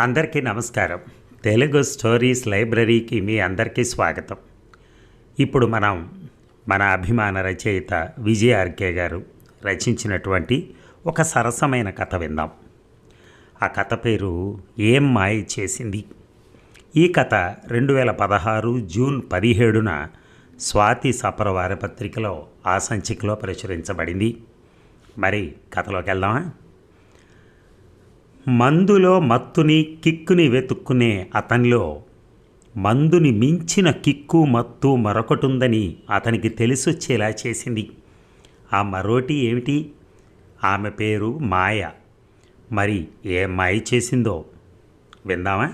అందరికీ నమస్కారం. తెలుగు స్టోరీస్ లైబ్రరీకి మీ అందరికీ స్వాగతం. ఇప్పుడు మనం మన అభిమాన రచయిత విజయ్ ఆర్కే గారు రచించినటువంటి ఒక సరసమైన కథ విందాం. ఆ కథ పేరు ఏం మాయ చేసింది? ఈ కథ రెండు వేల పదహారు జూన్ పదిహేడున స్వాతి సపరవార పత్రికలో ఆ సంచికలో ప్రచురించబడింది. మరి కథలోకి వెళ్దామా మందులో మత్తుని కిక్కుని వెతుక్కునే అతనిలో మందుని మించిన కిక్కు మత్తు మరొకటుందని అతనికి తెలిసొచ్చేలా చేసింది. ఆ మరోటి ఏమిటి? ఆమె పేరు మాయ. మరి ఏ మాయ చేసిందో విందామా?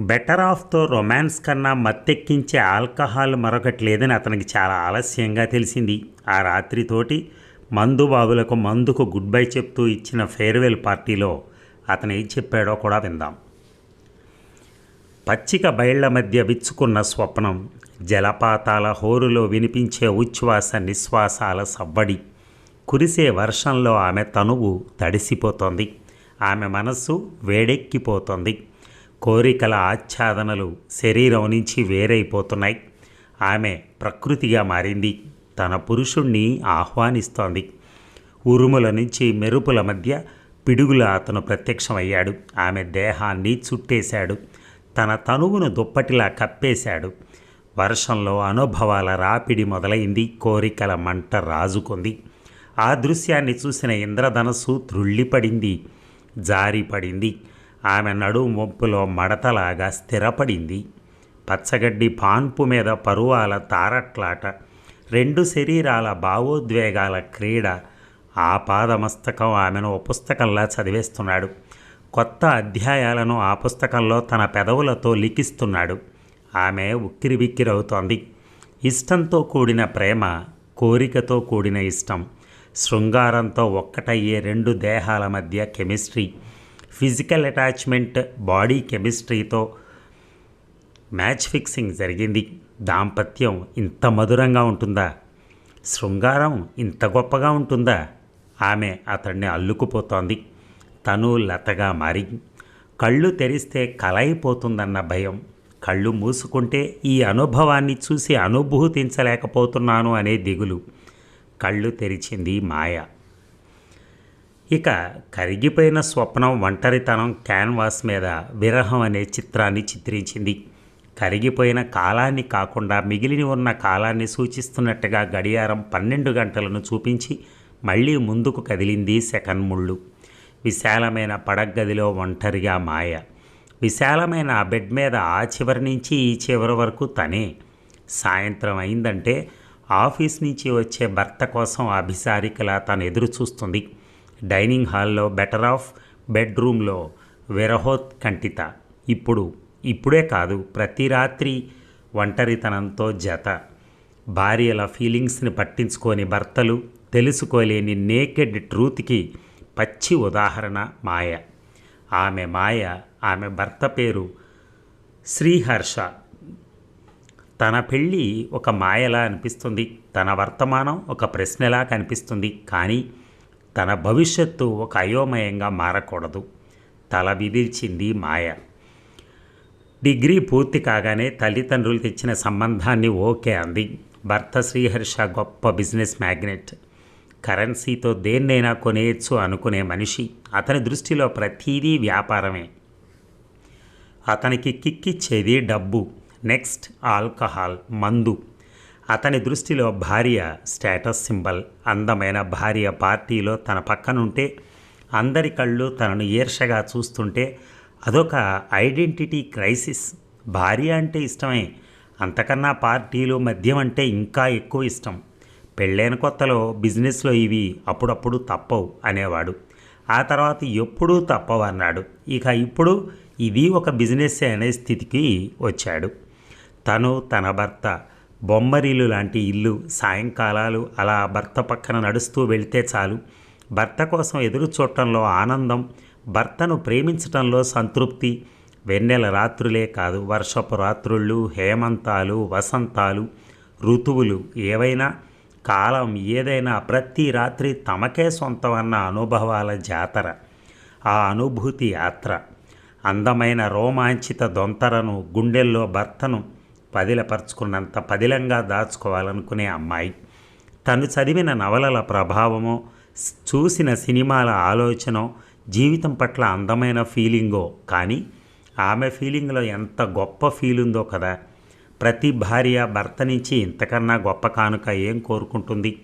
బెటర్ ఆఫ్తో రొమాన్స్ కన్నా మత్తెక్కించే ఆల్కహాల్ మరొకటి లేదని అతనికి చాలా ఆలస్యంగా తెలిసింది. ఆ రాత్రితోటి మందు బాబులకు మందుకు గుడ్ బై చెప్తూ ఇచ్చిన ఫేర్వెల్ పార్టీలో అతను ఏం చెప్పాడో కూడా విందాం. పచ్చిక బయళ్ళ మధ్య విచ్చుకున్న స్వప్నం జలపాతాల హోరులో వినిపించే ఉచ్ఛ్వాస నిశ్వాసాల సవ్వడి కురిసే వర్షంలో ఆమె తనువు తడిసిపోతోంది. ఆమె మనస్సు వేడెక్కిపోతోంది. కోరికల ఆచ్ఛాదనలు శరీరం నుంచి వేరైపోతున్నాయి. ఆమె ప్రకృతిగా మారింది. తన పురుషుణ్ణి ఆహ్వానిస్తోంది. ఉరుముల నుంచి మెరుపుల మధ్య పిడుగుల అతను ప్రత్యక్షమయ్యాడు. ఆమె దేహాన్ని చుట్టేశాడు. తన తనువును దుప్పటిలా కప్పేశాడు. వర్షంలో అనుభవాల రాపిడి మొదలైంది. కోరికల మంట రాజుకుంది. ఆ దృశ్యాన్ని చూసిన ఇంద్రధనస్సు త్రుళ్ళిపడింది. జారిపడింది. ఆమె నడుము మొప్పులో మడతలాగా స్థిరపడింది. పచ్చగడ్డి పాన్పు మీద పరువాల తారట్లాట రెండు శరీరాల భావోద్వేగాల క్రీడ ఆ పాదమస్తకం ఆమెను ఓ పుస్తకంలా చదివేస్తున్నాడు. కొత్త అధ్యాయాలను ఆ పుస్తకంలో తన పెదవులతో లిఖిస్తున్నాడు. ఆమె ఉక్కిరిబిక్కిరవుతోంది. ఇష్టంతో కూడిన ప్రేమ కోరికతో కూడిన ఇష్టం శృంగారంతో ఒక్కటయ్యే రెండు దేహాల మధ్య కెమిస్ట్రీ ఫిజికల్ అటాచ్మెంట్ బాడీ కెమిస్ట్రీతో మ్యాచ్ ఫిక్సింగ్ జరిగింది. దాంపత్యం ఇంత మధురంగా ఉంటుందా? శృంగారం ఇంత గొప్పగా ఉంటుందా? ఆమె అతన్ని అల్లుకుపోతోంది. తను లతగా మారి కళ్ళు తెరిస్తే కలైపోతుందన్న భయం. కళ్ళు మూసుకుంటే ఈ అనుభవాన్ని చూసి అనుభూతించలేకపోతున్నాను అనే దిగులు. కళ్ళు తెరిచింది మాయ. ఇక కరిగిపోయిన స్వప్నం ఒంటరితనం క్యాన్వాస్ మీద విరహం అనే చిత్రాన్ని చిత్రించింది. కరిగిపోయిన కాలాన్ని కాకుండా మిగిలిన ఉన్న కాలాన్ని సూచిస్తున్నట్టుగా గడియారం పన్నెండు గంటలను చూపించి మళ్ళీ ముందుకు కదిలింది సెకండ్ ముళ్ళు. విశాలమైన పడగ్గదిలో ఒంటరిగా మాయ. విశాలమైన ఆ బెడ్ మీద ఆ చివరి నుంచి ఈ చివరి వరకు తనే. సాయంత్రం అయిందంటే ఆఫీస్ నుంచి వచ్చే భర్త కోసం అభిసారికలా తను ఎదురు చూస్తుంది. డైనింగ్ హాల్లో బెటర్ ఆఫ్ బెడ్రూమ్లో విరహోత్ కంటిత. ఇప్పుడు ఇప్పుడే కాదు ప్రతి రాత్రి ఒంటరితనంతో జత. భార్యల ఫీలింగ్స్ని పట్టించుకొని భర్తలు తెలుసుకోలేని నేకెడ్ ట్రూత్కి పచ్చి ఉదాహరణ మాయ. ఆమె మాయ ఆమె భర్త పేరు శ్రీహర్ష. తన పెళ్ళి ఒక మాయలా అనిపిస్తుంది తన వర్తమానం ఒక ప్రశ్నలా కనిపిస్తుంది కానీ తన భవిష్యత్తు ఒక అయోమయంగా మారకూడదు. తల విదిల్చింది మాయ. డిగ్రీ పూర్తి కాగానే తల్లిదండ్రులు తెచ్చిన సంబంధాన్ని ఓకే అంది. భర్త శ్రీహర్ష గొప్ప బిజినెస్ మ్యాగ్నెట్. కరెన్సీతో దేన్నైనా కొనేయచ్చు అనుకునే మనిషి. అతని దృష్టిలో ప్రతీదీ వ్యాపారమే. అతనికి కిక్కిచ్చేది డబ్బు. నెక్స్ట్ ఆల్కహాల్ మందు. అతని దృష్టిలో భార్య స్టేటస్ సింబల్. అందమైన భార్య పార్టీలో తన పక్కనుంటే అందరి కళ్ళు తనను ఈర్షగా చూస్తుంటే అదొక ఐడెంటిటీ క్రైసిస్. భార్య అంటే ఇష్టమే. అంతకన్నా పార్టీలు మద్యం అంటే ఇంకా ఎక్కువ ఇష్టం. పెళ్ళైన కొత్తలో బిజినెస్లో ఇవి అప్పుడప్పుడు తప్పవు అనేవాడు. ఆ తర్వాత ఎప్పుడూ తప్పవు అన్నాడు. ఇక ఇప్పుడు ఇది ఒక బిజినెస్ అనే స్థితికి వచ్చాడు. తను తన భర్త బొమ్మరిల్లు లాంటి ఇల్లు సాయంకాలాలు అలా భర్త పక్కన నడుస్తూ వెళితే చాలు. భర్త కోసం ఎదురు చూడటంలో ఆనందం భర్తను ప్రేమించటంలో సంతృప్తి. వెన్నెల రాత్రులే కాదు వర్షపు రాత్రుళ్ళు హేమంతాలు వసంతాలు ఋతువులు ఏవైనా కాలం ఏదైనా ప్రతి రాత్రి తమకే సొంతం అన్న అనుభవాల జాతర ఆ అనుభూతి యాత్ర. అందమైన రోమాంచిత దొంతరను గుండెల్లో భర్తను పదిలపరుచుకున్నంత పదిలంగా దాచుకోవాలనుకునే అమ్మాయి. తను చదివిన నవలల ప్రభావమో చూసిన సినిమాల ఆలోచనో జీవితం పట్ల అందమైన ఫీలింగో కానీ ఆమె ఫీలింగ్లో ఎంత గొప్ప ఫీల్ ఉందో కదా. ప్రతి భార్య భర్త నుంచి ఇంతకన్నా గొప్ప కానుక ఏం కోరుకుంటుంది?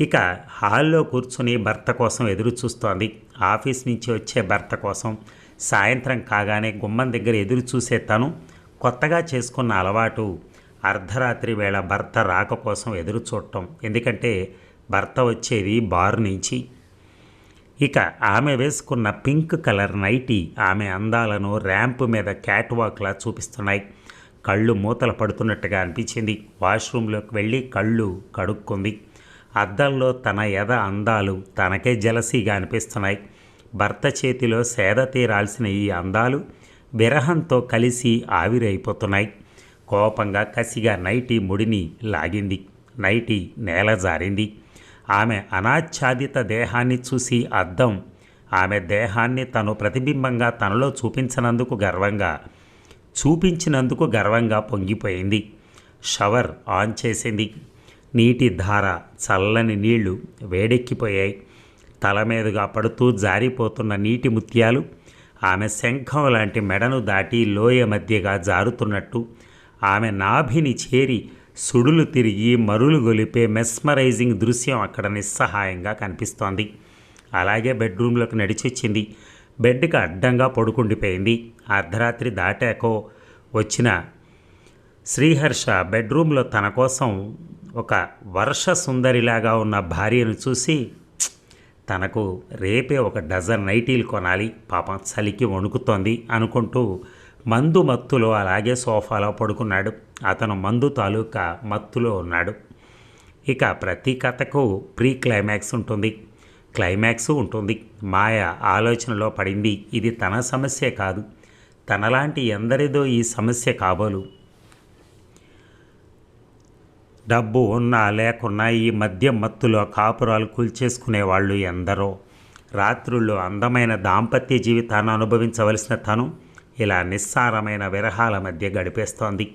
ఇక హాల్లో కూర్చుని భర్త కోసం ఎదురు చూస్తోంది. ఆఫీస్ నుంచి వచ్చే భర్త కోసం సాయంత్రం కాగానే గుమ్మం దగ్గర ఎదురు చూసే తను కొత్తగా చేసుకున్న అలవాటు అర్ధరాత్రి వేళ భర్త రాక కోసం ఎదురు చూడటం. ఎందుకంటే భర్త వచ్చేది బారు నుంచి. ఇక ఆమె వేసుకున్న పింక్ కలర్ నైటీ ఆమె అందాలను ర్యాంప్ మీద క్యాట్ వాక్లా చూపిస్తున్నాయి. కళ్ళు మూతలు పడుతున్నట్టుగా అనిపించింది. వాష్రూమ్లోకి వెళ్ళి కళ్ళు కడుక్కుంది. అద్దంలో తన ఎద అందాలు తనకే జలసీగా అనిపిస్తున్నాయి. భర్త చేతిలో సేద తీరాల్సిన ఈ అందాలు విరహంతో కలిసి ఆవిరైపోతున్నాయి. కోపంగా కసిగా నైటీ ముడిని లాగింది. నైటీ నేల జారింది. ఆమె అనాచ్ఛాదిత దేహాన్ని చూసి అద్దం. ఆమె దేహాన్ని తను ప్రతిబింబంగా తనలో చూపించినందుకు గర్వంగా చూపించినందుకు గర్వంగా పొంగిపోయింది. షవర్ ఆన్ చేసింది. నీటి ధార చల్లని నీళ్ళు వేడెక్కిపోయాయి. తల మీదుగా పడుతూ జారిపోతున్న నీటి ముత్యాలు ఆమె శంఖం లాంటి మెడను దాటి లోయ మధ్యగా జారుతున్నట్టు ఆమె నాభిని చేరి సుడులు తిరిగి మరులు గొలిపే మెస్మరైజింగ్ దృశ్యం అక్కడ నిస్సహాయంగా కనిపిస్తోంది. అలాగే బెడ్రూమ్లోకి నడిచొచ్చింది. బెడ్కి అడ్డంగా పడుకుండిపోయింది. అర్ధరాత్రి దాటాకో వచ్చిన శ్రీహర్ష బెడ్రూమ్లో తన కోసం ఒక వర్ష సుందరిలాగా ఉన్న భార్యను చూసి తనకు రేపే ఒక డజన్ నైటీలు కొనాలి పాపం చలికి వణుకుతోంది అనుకుంటూ మందు మత్తులో అలాగే సోఫాలో పడుకున్నాడు. అతను మందు తాలూకా మత్తులో ఉన్నాడు. ఇక ప్రతి కథకు ప్రీ క్లైమాక్స్ ఉంటుంది. క్లైమాక్స్ ఉంటుంది. మాయ ఆలోచనలో పడింది. ఇది తన సమస్య కాదు. తనలాంటి ఎందరిదో ఈ సమస్య కాబోలు. డబ్బు ఉన్నా లేకున్నా ఈ మధ్య మత్తులో కాపురాలు కూల్చేసుకునేవాళ్ళు ఎందరో. రాత్రుల్లో అందమైన దాంపత్య జీవితాన్ని అనుభవించవలసిన తను ఇలా నిస్సారమైన విరహాల మధ్య గడిపేస్తోంది.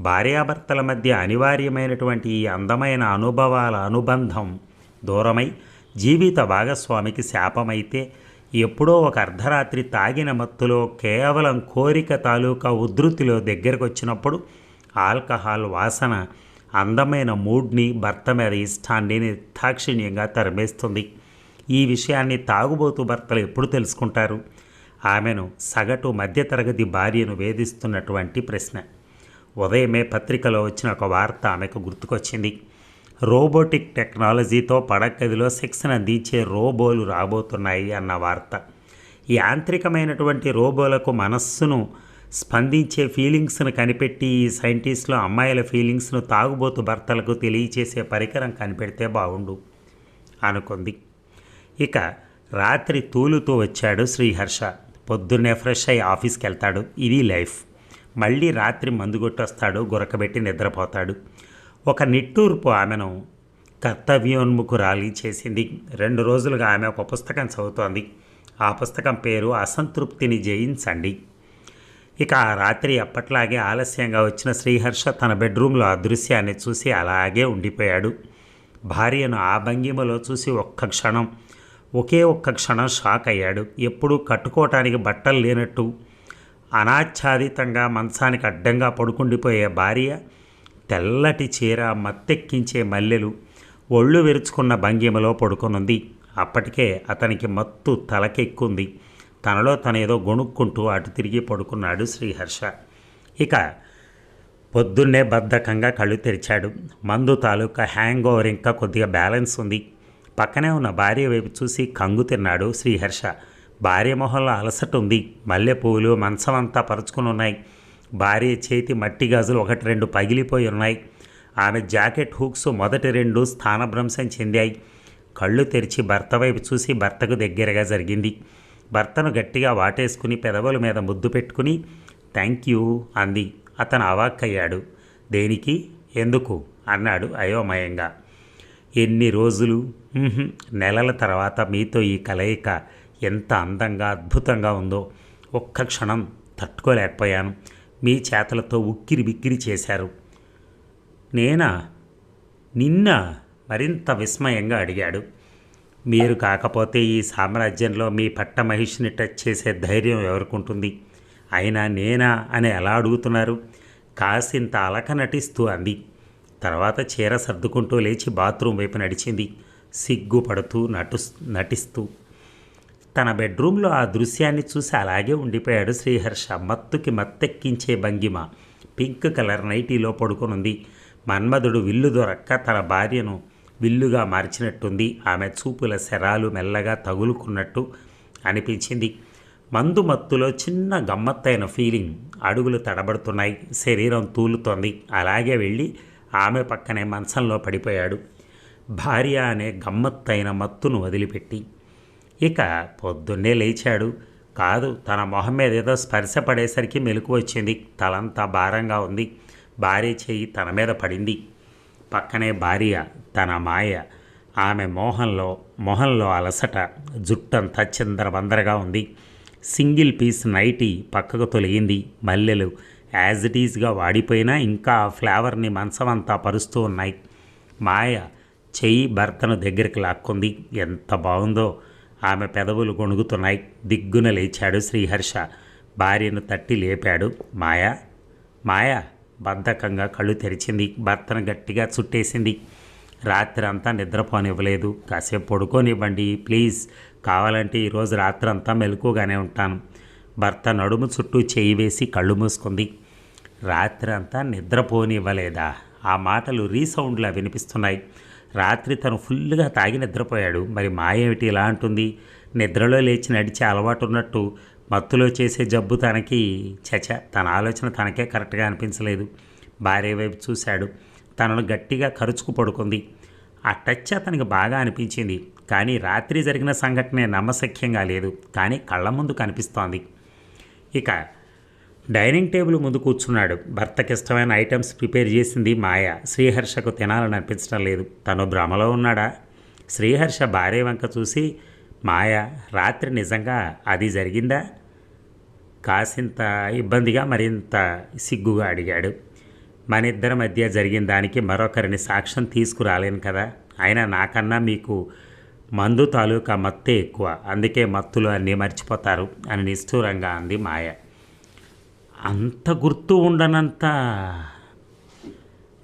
భార్యాభర్తల మధ్య అనివార్యమైనటువంటి ఈ అందమైన అనుభవాల అనుబంధం దూరమై జీవిత భాగస్వామికి శాపమైతే ఎప్పుడో ఒక అర్ధరాత్రి తాగిన మత్తులో కేవలం కోరిక తాలూకా ఉధృతిలో దగ్గరకు వచ్చినప్పుడు ఆల్కహాల్ వాసన అందమైన మూడ్ని భర్త మీద ఇష్టాన్ని నిర్దాక్షిణ్యంగా తరిమేస్తుంది. ఈ విషయాన్ని తాగుబోతు భర్తలు ఎప్పుడు తెలుసుకుంటారు? ఆమెను సగటు మధ్యతరగతి భార్యను వేధిస్తున్నటువంటి ప్రశ్న. ఉదయమే పత్రికలో వచ్చిన ఒక వార్త ఆమెకు గుర్తుకొచ్చింది. రోబోటిక్ టెక్నాలజీతో పడగదిలో శిక్షణ అందించే రోబోలు రాబోతున్నాయి అన్న వార్త. యాంత్రికమైనటువంటి రోబోలకు మనస్సును స్పందించే ఫీలింగ్స్ను కనిపెట్టి ఈ సైంటిస్టులు అమ్మాయిల ఫీలింగ్స్ను తాగుబోతు భర్తలకు తెలియచేసే పరికరం కనిపెడితే బాగుండు అనుకుంది. ఇక రాత్రి తూలుతూ వచ్చాడు శ్రీహర్ష. పొద్దున్నే ఫ్రెష్ అయ్యి ఆఫీస్కి వెళ్తాడు ఇది లైఫ్. మళ్ళీ రాత్రి మందు కొట్టొస్తాడు గురకబెట్టి నిద్రపోతాడు. ఒక నిట్టూర్పు ఆమెను కర్తవ్యోన్ముఖురాలి చేసింది. రెండు రోజులుగా ఆమె ఒక పుస్తకం చదువుతోంది. ఆ పుస్తకం పేరు అసంతృప్తిని జయించండి. ఇక ఆ రాత్రి ఎప్పట్లాగే ఆలస్యంగా వచ్చిన శ్రీహర్ష తన బెడ్రూమ్లో ఆ దృశ్యాన్ని చూసి అలాగే ఉండిపోయాడు. భార్యను ఆ భంగిమలో చూసి ఒక్క క్షణం ఒకే ఒక్క క్షణం షాక్ అయ్యాడు. ఎప్పుడూ కట్టుకోవటానికి బట్టలు లేనట్టు అనాచ్ఛాదితంగా మంచానికి అడ్డంగా పడుకుండిపోయే భార్య తెల్లటి చీర మత్తెక్కించే మల్లెలు ఒళ్ళు విరుచుకున్న భంగిమలో పడుకునుంది. అప్పటికే అతనికి మత్తు తలకెక్కుంది. తనలో తనేదో గొణుక్కుంటూ అటు తిరిగి పడుకున్నాడు శ్రీహర్ష. ఇక పొద్దున్నే బద్ధకంగా కళ్ళు తెరిచాడు. మందు తాలూకా హ్యాంగ్ ఓవర్ ఇంకా కొద్దిగా బ్యాలెన్స్ ఉంది. పక్కనే ఉన్న భార్య వైపు చూసి కంగు తిన్నాడు శ్రీహర్ష. భార్య మొహంలో అలసట ఉంది. మల్లె పువ్వులు మంచం అంతా పరుచుకుని ఉన్నాయి. భార్య చేతి మట్టి గాజులు ఒకటి రెండు పగిలిపోయి ఉన్నాయి. ఆమె జాకెట్ హూక్స్ మొదటి రెండు స్థానభ్రంశం చెందాయి. కళ్ళు తెరిచి భర్త వైపు చూసి భర్తకు దగ్గరగా జరిగింది. భర్తను గట్టిగా వాటేసుకుని పెదవుల మీద ముద్దు పెట్టుకుని థ్యాంక్ యూ అంది. అతను అవాక్కయ్యాడు. దేనికి? ఎందుకు? అన్నాడు అయోమయంగా. ఎన్ని రోజులు? నెలల తర్వాత మీతో ఈ కలయిక ఎంత అందంగా అద్భుతంగా ఉందో ఒక్క క్షణం తట్టుకోలేకపోయాను. మీ చేతలతో ఉక్కిరి బిక్కిరి చేశారు. నేనా? నిన్న? మరింత విస్మయంగా అడిగాడు. మీరు కాకపోతే ఈ సామ్రాజ్యంలో మీ పట్ట మహిషిని టచ్ చేసే ధైర్యం ఎవరికుంటుంది? అయినా నేనా? అని ఎలా అడుగుతున్నారు? కాసింత అలక నటిస్తూ అంది. తర్వాత చీర సర్దుకుంటూ లేచి బాత్రూమ్ వైపు నడిచింది. సిగ్గుపడుతూ నటు నటిస్తూ. తన బెడ్రూమ్లో ఆ దృశ్యాన్ని చూసి అలాగే ఉండిపోయాడు శ్రీహర్ష మత్తుకి మత్తెక్కించే భంగిమ. Pink colour నైటీలో పడుకొనుంది. మన్మధుడు విల్లు దొరక్క తన భార్యను విల్లుగా మార్చినట్టుంది. ఆమె చూపుల శరాలు మెల్లగా తగులుకున్నట్టు అనిపించింది. మందు మత్తులో చిన్న గమ్మత్తైన ఫీలింగ్. అడుగులు తడబడుతున్నాయి. శరీరం తూలుతోంది. అలాగే వెళ్ళి ఆమె పక్కనే మంచంలో పడిపోయాడు. భార్య అనే గమ్మత్తైన మత్తును వదిలిపెట్టి ఇక పొద్దున్నే లేచాడు. కాదు తన మొహం మీద ఏదో స్పర్శ పడేసరికి మెలకు వచ్చింది. తలంతా భారంగా ఉంది. భార్య చెయ్యి తన మీద పడింది. పక్కనే భార్య తన మాయ. ఆమె మోహంలో మొహంలో అలసట జుట్టంతా చిందరబందరగా ఉంది. సింగిల్ పీస్ నైటీ పక్కకు తొలగింది. మల్లెలు యాజ్ ఇట్ ఈజ్గా వాడిపోయినా ఇంకా ఆ ఫ్లేవర్ని మంచమంతా పరుస్తూ ఉన్నాయి. మాయ చెయ్యి భర్తను దగ్గరికి లాక్కుంది. ఎంత బాగుందో ఆమె పెదవులు గొణుగుతున్నాయి. దిగ్గున లేచాడు శ్రీహర్ష. భార్యను తట్టి లేపాడు. మాయా? మాయా? బద్ధకంగా కళ్ళు తెరిచింది. భర్తను గట్టిగా చుట్టేసింది. రాత్రి అంతా నిద్రపోనివ్వలేదు. కాసేపు పడుకోనివ్వండి ప్లీజ్. కావాలంటే ఈరోజు రాత్రి అంతా మెలకుగానే ఉంటాను. భర్త నడుము చుట్టూ చేయి వేసి కళ్ళు మూసుకుంది. రాత్రి అంతా నిద్రపోనివ్వలేదా? ఆ మాటలు రీసౌండ్లా వినిపిస్తున్నాయి. రాత్రి తను ఫుల్గా తాగి నిద్రపోయాడు. మరి మాయేమిటి ఇలా అంటుంది? నిద్రలో లేచి నడిచే అలవాటు ఉన్నట్టు మత్తులో చేసే జబ్బు తనకి. చచ తన ఆలోచన తనకే కరెక్ట్గా అనిపించలేదు. భార్య వైపు చూశాడు. తనను గట్టిగా ఖర్చుకు పడుకుంది. ఆ టచ్ అతనికి బాగా అనిపించింది. కానీ రాత్రి జరిగిన సంఘటనే నమ్మశక్యంగా లేదు. కానీ కళ్ళ ముందు కనిపిస్తోంది. ఇక డైనింగ్ టేబుల్ ముందు కూర్చున్నాడు. భర్తకి ఇష్టమైన ఐటమ్స్ ప్రిపేర్ చేసింది మాయ. శ్రీహర్షకు తినాలని అనిపించడం లేదు. తను భ్రమలో ఉన్నాడా? శ్రీహర్ష భార్య వంక చూసి మాయ రాత్రి నిజంగా అది జరిగిందా? కాసింత ఇబ్బందిగా మరింత సిగ్గుగా అడిగాడు. మన ఇద్దరి మధ్య జరిగిన దానికి మరొకరిని సాక్ష్యం తీసుకురాలేను కదా? అయినా నాకన్నా మీకు మందు తాలూకా మత్తే ఎక్కువ. అందుకే మత్తులు అన్నీ మర్చిపోతారు అని నిష్ఠూరంగా అంది మాయ. అంత గుర్తు ఉండనంత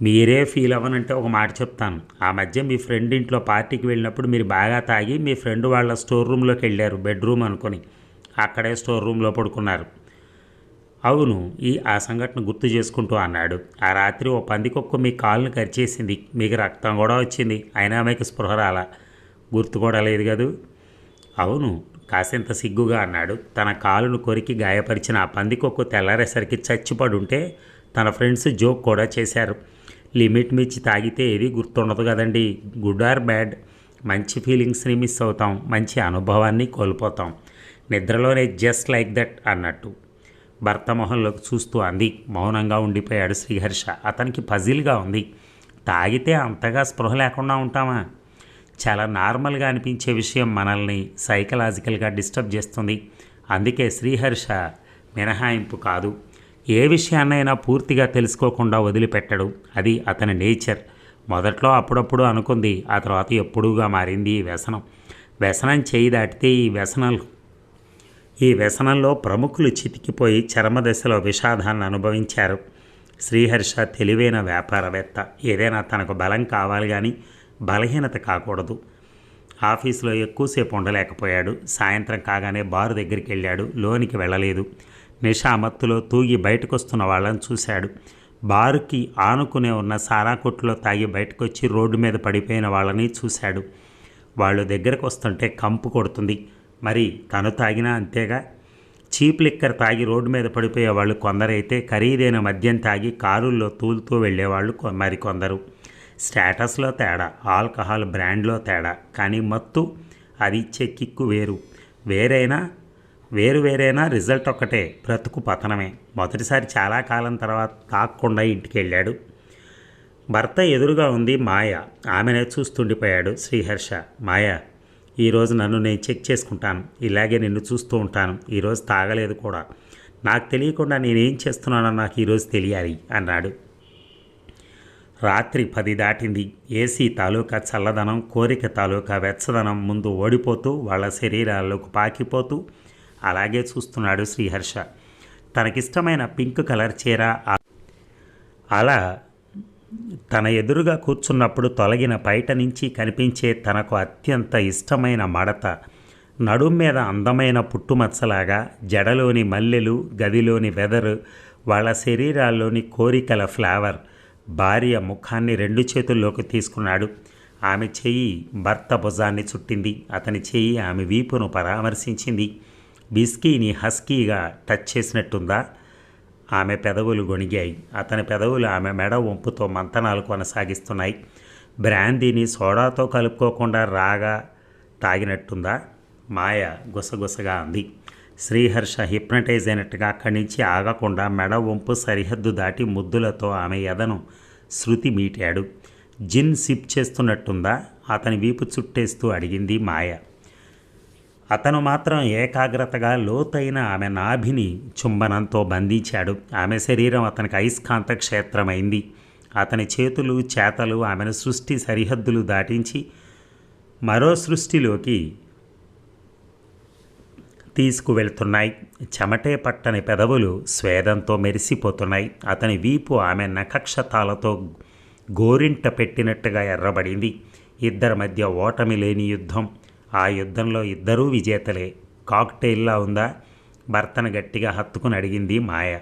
మీరే ఫీల్ అవ్వనంటే ఒక మాట చెప్తాను. ఆ మధ్య మీ ఫ్రెండ్ ఇంట్లో పార్టీకి వెళ్ళినప్పుడు మీరు బాగా తాగి మీ ఫ్రెండ్ వాళ్ళ స్టోర్ రూమ్లోకి వెళ్ళారు బెడ్రూమ్ అనుకొని. అక్కడే స్టోర్ రూమ్లో పడుకున్నారు. అవును ఈ ఆ సంఘటన గుర్తు చేసుకుంటూ అన్నాడు. ఆ రాత్రి ఓ పందికొక్కు మీ కాలును కరిచేసింది. మీకు రక్తం కూడా వచ్చింది. అయినా మీకు స్పృహ రాలా. గుర్తు కూడా లేదు కదూ? అవును కాసింత సిగ్గుగా అన్నాడు. తన కాలును కొరికి గాయపరిచిన ఆ పందికొక్కు తెల్లారేసరికి చచ్చిపడుంటే తన ఫ్రెండ్స్ జోక్ కూడా చేశారు. లిమిట్ మించి తాగితే ఏది గుర్తుండదు కదండి. Good or bad. మంచి ఫీలింగ్స్ని మిస్ అవుతాం. మంచి అనుభవాన్ని కోల్పోతాం. నిద్రలోనే జస్ట్ లైక్ దట్ అన్నట్టు భర్త మొహంలోకి చూస్తూ అంది. మౌనంగా ఉండిపోయాడు శ్రీహర్ష. అతనికి పజిల్గా ఉంది. తాగితే అంతగా స్పృహ లేకుండా ఉంటామా? చాలా నార్మల్గా అనిపించే విషయం మనల్ని సైకలాజికల్గా డిస్టర్బ్ చేస్తుంది. అందుకే శ్రీహర్ష మినహాయింపు కాదు. ఏ విషయాన్నైనా పూర్తిగా తెలుసుకోకుండా వదిలిపెట్టడు. అది అతని నేచర్. మొదట్లో అప్పుడప్పుడు అనుకుంది ఆ తర్వాత ఎప్పుడూగా మారింది ఈ వ్యసనం. వ్యసనం చేయి దాటితే ఈ వ్యసనాలు ఈ వ్యసనంలో ప్రముఖులు చితికిపోయి చర్మదశలో విషాదాన్ని అనుభవించారు. శ్రీహర్ష తెలివైన వ్యాపారవేత్త. ఏదైనా తనకు బలం కావాలి కానీ బలహీనత కాకూడదు. ఆఫీసులో ఎక్కువసేపు ఉండలేకపోయాడు. సాయంత్రం కాగానే బారు దగ్గరికి వెళ్ళాడు. లోనికి వెళ్ళలేదు. నిషామత్తులో తూగి బయటకొస్తున్న వాళ్ళని చూశాడు. బారుకి ఆనుకునే ఉన్న సారా కొట్టులో తాగి బయటకొచ్చి రోడ్డు మీద పడిపోయిన వాళ్ళని చూశాడు. వాళ్ళు దగ్గరకు వస్తుంటే కంపు కొడుతుంది. మరి తను తాగినా అంతేగా? చీప్ లిక్కర్ తాగి రోడ్డు మీద పడిపోయే వాళ్ళు కొందరైతే ఖరీదైన మద్యం తాగి కారుల్లో తూలుతూ వెళ్ళేవాళ్ళు కొ- మరికొందరు స్టేటస్లో తేడా ఆల్కహాల్ బ్రాండ్లో తేడా కానీ మత్తు అది ఇచ్చే కిక్కు వేరు. వేరైనా వేరు వేరైనా రిజల్ట్ ఒక్కటే బ్రతుకు పతనమే. మొదటిసారి చాలా కాలం తర్వాత తాక్కుండా ఇంటికి వెళ్ళాడు భర్త ఎదురుగా ఉంది మాయ. ఆమెనే చూస్తుండిపోయాడు శ్రీహర్ష. మాయ ఈరోజు నన్ను నేను చెక్ చేసుకుంటాను. ఇలాగే నిన్ను చూస్తూ ఉంటాను. ఈరోజు తాగలేదు కూడా. నాకు తెలియకుండా నేనేం చేస్తున్నానో నాకు ఈరోజు తెలియాలి అన్నాడు. రాత్రి పది దాటింది. ఏసీ తాలూకా చల్లదనం కోరిక తాలూకా వెచ్చదనం ముందు ఓడిపోతూ వాళ్ళ శరీరాల్లోకి పాకిపోతూ అలాగే చూస్తున్నాడు శ్రీహర్ష. తనకిష్టమైన పింక్ కలర్ చీర అలా తన ఎదురుగా కూర్చున్నప్పుడు తొలగిన బయట నుంచి కనిపించే తనకు అత్యంత ఇష్టమైన మడత. నడుం మీద అందమైన పుట్టుమచ్చలాగా జడలోని మల్లెలు గదిలోని వెదరు వాళ్ళ శరీరాల్లోని కోరికల ఫ్లేవర్ భార్య ముఖాన్ని రెండు చేతుల్లోకి తీసుకున్నాడు. ఆమె చెయ్యి భర్త భుజాన్ని చుట్టింది. అతని చెయ్యి ఆమె వీపును పరామర్శించింది. బిస్కీని హస్కీగా టచ్ చేసినట్టుందా? ఆమె పెదవులు గొణిగాయి. అతని పెదవులు ఆమె మెడ వంపుతో మంతనాలు కొనసాగిస్తున్నాయి. బ్రాందీని సోడాతో కలుపుకోకుండా రాగా తాగినట్టుందా? మాయ గుసగుసగా అంది. శ్రీహర్ష హిప్నటైజ్ అయినట్టుగా అక్కడి నుంచి ఆగకుండా మెడ వంపు సరిహద్దు దాటి ముద్దులతో ఆమె ఎదను శృతి మీటాడు. జిన్ సిప్ చేస్తున్నట్టుందా? అతని వీపు చుట్టేస్తూ అడిగింది మాయ. అతను మాత్రం ఏకాగ్రతగా లోతైన ఆమె నాభిని చుంబనంతో బంధించాడు. ఆమె శరీరం అతనికి అయస్కాంత క్షేత్రమైంది. అతని చేతులు చేతలు ఆమెను సృష్టి సరిహద్దులు దాటించి మరో సృష్టిలోకి తీసుకువెళ్తున్నాయి. చెమటే పట్టని పెదవులు స్వేదంతో మెరిసిపోతున్నాయి. అతని వీపు ఆమె నఖక్షతాలతో గోరింట పెట్టినట్టుగా ఎర్రబడింది. ఇద్దరి మధ్య ఓటమి లేని యుద్ధం. ఆ యుద్ధంలో ఇద్దరూ విజేతలే. కాక్టైల్లా ఉందా? భర్తను గట్టిగా హత్తుకుని అడిగింది మాయ.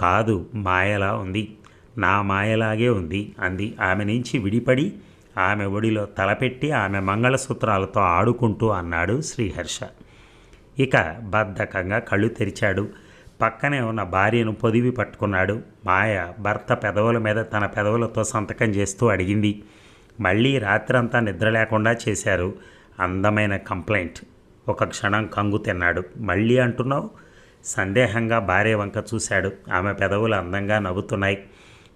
కాదు మాయలా ఉంది. నా మాయలాగే ఉంది అంది. ఆమె నుంచి విడిపడి ఆమె ఒడిలో తలపెట్టి ఆమె మంగళసూత్రాలతో ఆడుకుంటూ అన్నాడు శ్రీహర్ష. ఇక బద్ధకంగా కళ్ళు తెరిచాడు. పక్కనే ఉన్న భార్యను పొదివి పట్టుకున్నాడు. మాయ భర్త పెదవుల మీద తన పెదవులతో సంతకం చేస్తూ అడిగింది. మళ్ళీ రాత్రంతా నిద్ర లేకుండా చేశారు. అందమైన కంప్లైంట్. ఒక క్షణం కంగు తిన్నాడు. మళ్ళీ అంటున్నావు? సందేహంగా భార్య వంక చూశాడు. ఆమె పెదవులు అందంగా నవ్వుతున్నాయి.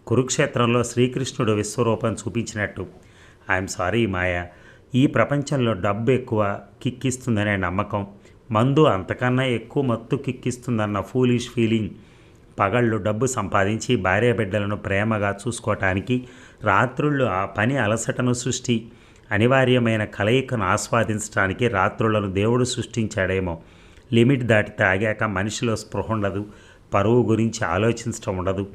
కురుక్షేత్రంలో శ్రీకృష్ణుడు విశ్వరూపం చూపించినట్టు. I'm sorry Maya. ఈ ప్రపంచంలో డబ్బు ఎక్కువ కిక్కిస్తుందనే నమ్మకం. మందు అంతకన్నా ఎక్కువ మత్తు కిక్కిస్తుందన్న ఫూలిష్ ఫీలింగ్ పగళ్ళు డబ్బు సంపాదించి భార్య బిడ్డలను ప్రేమగా చూసుకోవటానికి రాత్రుళ్ళు ఆ పని అలసటను సృష్టి. అనివార్యమైన కలయికను ఆస్వాదించడానికి రాత్రులను దేవుడు సృష్టించాడేమో. లిమిట్ దాటి తాగాక మనిషిలో స్పృహ ఉండదు. పరువు గురించి ఆలోచించడం ఉండదు.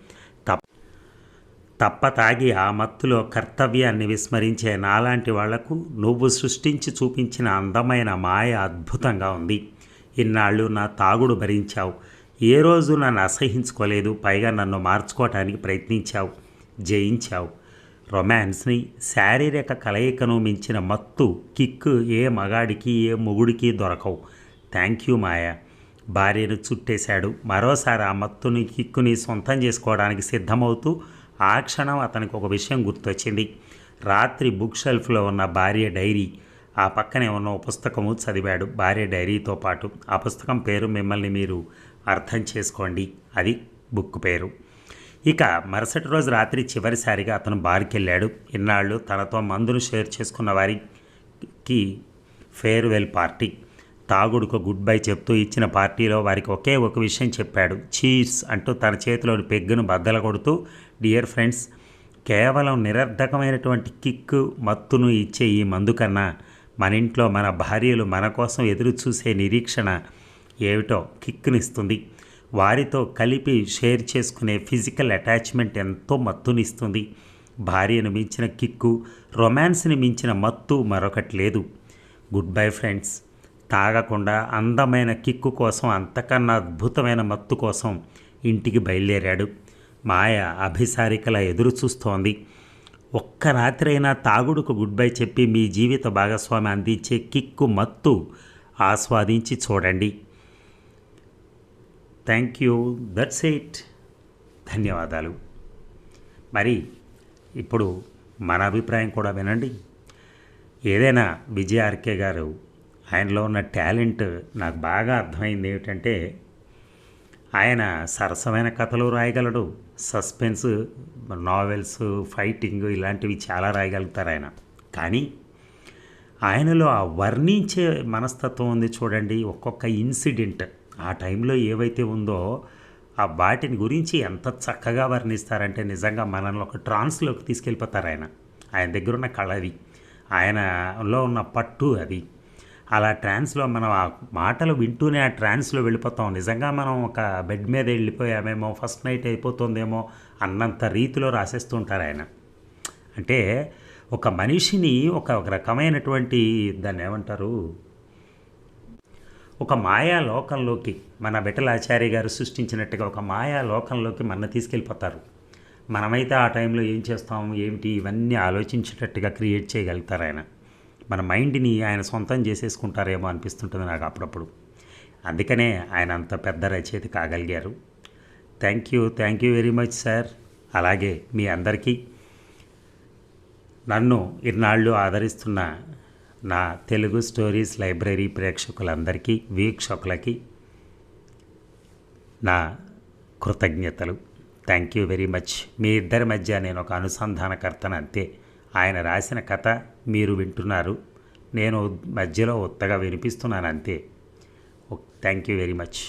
తప్ప తాగి ఆ మత్తులో కర్తవ్యాన్ని విస్మరించే నాలాంటి వాళ్ళకు నువ్వు సృష్టించి చూపించిన అందమైన మాయ అద్భుతంగా ఉంది. ఇన్నాళ్ళు నా తాగుడు భరించావు. ఏ రోజు నన్ను అసహించుకోలేదు పైగా నన్ను మార్చుకోవటానికి ప్రయత్నించావు జయించావు. రొమాన్స్ని శారీరక కలయికను మించిన మత్తు కిక్కు ఏ మగాడికి ఏ మొగుడికి దొరకవు. Thank you Maya. భార్యను చుట్టేశాడు. మరోసారి ఆ మత్తుని కిక్కుని సొంతం చేసుకోవడానికి సిద్ధమవుతూ ఆ క్షణం అతనికి ఒక విషయం గుర్తొచ్చింది. రాత్రి బుక్ షెల్ఫ్లో ఉన్న భార్య డైరీ ఆ పక్కనే ఉన్న ఓ పుస్తకము చదివాడు. భార్య డైరీతో పాటు ఆ పుస్తకం పేరు మిమ్మల్ని మీరు అర్థం చేసుకోండి. అది బుక్ పేరు. ఇక మరుసటి రోజు రాత్రి చివరిసారిగా అతను బార్కి వెళ్ళాడు ఇన్నాళ్ళు తనతో మందును షేర్ చేసుకున్న వారికి ఫేర్వెల్ పార్టీ. తాగుడుకు గుడ్ బై చెప్తూ ఇచ్చిన పార్టీలో వారికి ఒకే ఒక విషయం చెప్పాడు. చీర్స్ అంటూ తన చేతిలోని పెగ్గును బద్దల కొడుతూ డియర్ ఫ్రెండ్స్ కేవలం నిరర్ధకమైనటువంటి కిక్కు మత్తును ఇచ్చే ఈ మందు కన్నా మన ఇంట్లో మన భార్యలు మన కోసం ఎదురు చూసే నిరీక్షణ ఏమిటో కిక్నిస్తుంది వారితో కలిపి షేర్ చేసుకునే ఫిజికల్ అటాచ్మెంట్ ఎంతో మత్తునిస్తుంది. భార్యను మించిన కిక్కు రొమాన్స్ని మించిన మత్తు మరొకటి లేదు. Good bye friends. తాగకుండా అందమైన కిక్కు కోసం అంతకన్నా అద్భుతమైన మత్తు కోసం ఇంటికి బయలుదేరాడు. మాయ అభిసారికల ఎదురు చూస్తోంది. ఒక్క రాత్రైనా తాగుడుకు గుడ్ బై చెప్పి మీ జీవిత భాగస్వామి అందించే కిక్కు మత్తు ఆస్వాదించి చూడండి. Thank you. దట్స్ ఎయిట్ ధన్యవాదాలు. మరి ఇప్పుడు మన అభిప్రాయం కూడా వినండి. ఏదైనా విజయ ఆర్కే గారు ఆయనలో ఉన్న టాలెంట్ నాకు బాగా అర్థమైంది ఏమిటంటే ఆయన సరసమైన కథలు రాయగలడు సస్పెన్స్ నావెల్స్ ఫైటింగ్ ఇలాంటివి చాలా రాయగలుగుతారు ఆయన. కానీ ఆయనలో ఆ వర్ణించే మనస్తత్వం ఉంది చూడండి ఒక్కొక్క ఇన్సిడెంట్. ఆ టైంలో ఏవైతే ఉందో ఆ వాటిని గురించి ఎంత చక్కగా వర్ణిస్తారంటే నిజంగా మనల్ని ఒక ట్రాన్స్లోకి తీసుకెళ్ళిపోతారు ఆయన. ఆయన దగ్గర ఉన్న కళ అది. ఆయనలో ఉన్న పట్టు అది. అలా ట్రాన్స్లో మనం ఆ మాటలు వింటూనే ఆ ట్రాన్స్లో వెళ్ళిపోతాం. నిజంగా మనం ఒక బెడ్ మీద వెళ్ళిపోయామేమో ఫస్ట్ నైట్ అయిపోతుందేమో అన్నంత రీతిలో రాసేస్తుంటారు ఆయన. అంటే ఒక మనిషిని ఒక రకమైనటువంటి దాన్ని ఏమంటారు? ఒక మాయా లోకంలోకి మన బిట్టలాచార్య గారు సృష్టించినట్టుగా ఒక మాయా లోకంలోకి మన తీసుకెళ్ళిపోతారు. మనమైతే ఆ టైంలో ఏం చేస్తాం? ఏమిటి? ఇవన్నీ ఆలోచించేటట్టుగా క్రియేట్ చేయగలుగుతారు ఆయన. మన మైండ్ని ఆయన సొంతం చేసేసుకుంటారేమో అనిపిస్తుంటుంది నాకు అప్పుడప్పుడు. అందుకనే ఆయన అంత పెద్ద రచయిత కాగలిగారు. Thank you thank you very much sir. అలాగే మీ అందరికీ నన్ను ఇన్నాళ్ళు ఆదరిస్తున్న నా తెలుగు స్టోరీస్ లైబ్రరీ ప్రేక్షకులందరికీ వీక్షకులకి నా కృతజ్ఞతలు. Thank you very much. మీ ఇద్దరి మధ్య నేను ఒక అనుసంధానకర్తను అంతే ఆయన రాసిన కథ మీరు వింటున్నారు. నేను మధ్యలో ఉత్తగా వినిపిస్తున్నాను అంతే. Thank you very much.